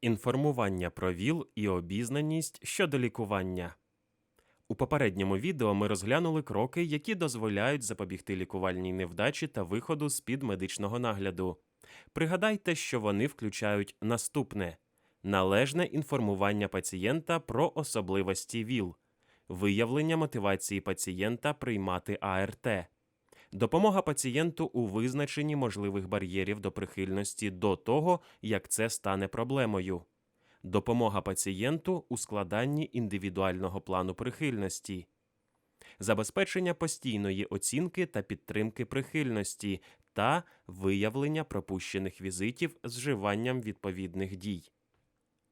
Інформування про ВІЛ і обізнаність щодо лікування. У попередньому відео ми розглянули кроки, які дозволяють запобігти лікувальній невдачі та виходу з-під медичного нагляду. Пригадайте, що вони включають наступне: належне інформування пацієнта про особливості ВІЛ, виявлення мотивації пацієнта приймати АРТ, допомога пацієнту у визначенні можливих бар'єрів до прихильності до того, як це стане проблемою, допомога пацієнту у складанні індивідуального плану прихильності, забезпечення постійної оцінки та підтримки прихильності та виявлення пропущених візитів з вживанням відповідних дій.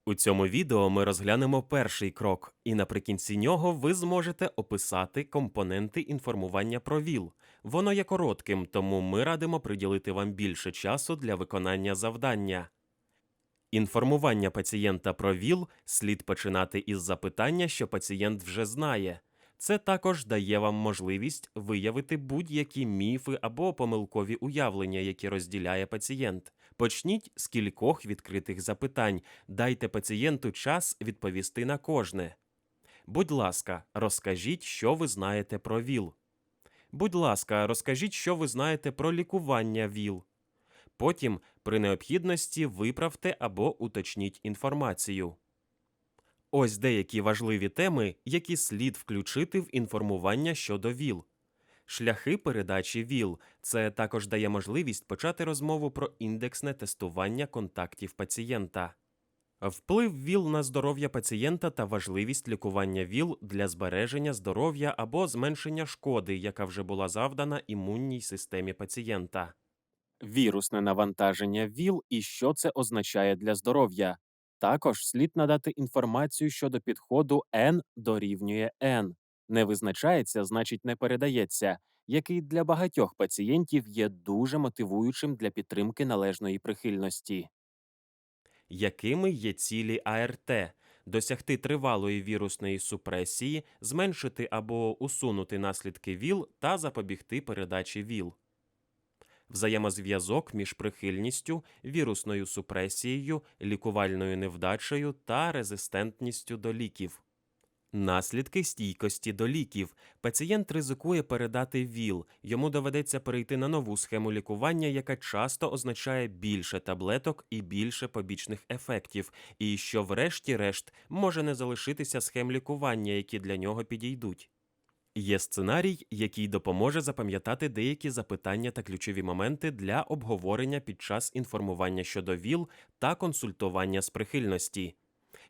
У цьому відео ми розглянемо перший крок, і наприкінці нього ви зможете описати компоненти інформування про ВІЛ. Воно є коротким, тому ми радимо приділити вам більше часу для виконання завдання. Інформування пацієнта про ВІЛ слід починати із запитання, що пацієнт вже знає. Це також дає вам можливість виявити будь-які міфи або помилкові уявлення, які розділяє пацієнт. Почніть з кількох відкритих запитань, дайте пацієнту час відповісти на кожне. Будь ласка, розкажіть, що ви знаєте про ВІЛ. Будь ласка, розкажіть, що ви знаєте про лікування ВІЛ. Потім, при необхідності, виправте або уточніть інформацію. Ось деякі важливі теми, які слід включити в інформування щодо ВІЛ. Шляхи передачі ВІЛ це також дає можливість почати розмову про індексне тестування контактів пацієнта. Вплив ВІЛ на здоров'я пацієнта та важливість лікування ВІЛ для збереження здоров'я або зменшення шкоди, яка вже була завдана імунній системі пацієнта. Вірусне навантаження ВІЛ і що це означає для здоров'я. Також слід надати інформацію щодо підходу N дорівнює N. Не визначається, значить не передається, який для багатьох пацієнтів є дуже мотивуючим для підтримки належної прихильності. Якими є цілі АРТ? Досягти тривалої вірусної супресії, зменшити або усунути наслідки ВІЛ та запобігти передачі ВІЛ. Взаємозв'язок між прихильністю, вірусною супресією, лікувальною невдачею та резистентністю до ліків. Наслідки стійкості до ліків. Пацієнт ризикує передати ВІЛ, йому доведеться перейти на нову схему лікування, яка часто означає більше таблеток і більше побічних ефектів, і що, врешті-решт, може не залишитися схем лікування, які для нього підійдуть. Є сценарій, який допоможе запам'ятати деякі запитання та ключові моменти для обговорення під час інформування щодо ВІЛ та консультування з прихильності.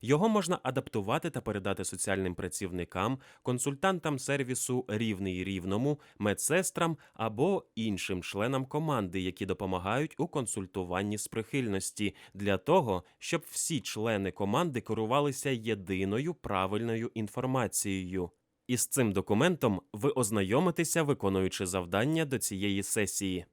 Його можна адаптувати та передати соціальним працівникам, консультантам сервісу рівний рівному, медсестрам або іншим членам команди, які допомагають у консультуванні з прихильності, для того, щоб всі члени команди керувалися єдиною правильною інформацією. Із цим документом ви ознайомитеся, виконуючи завдання до цієї сесії.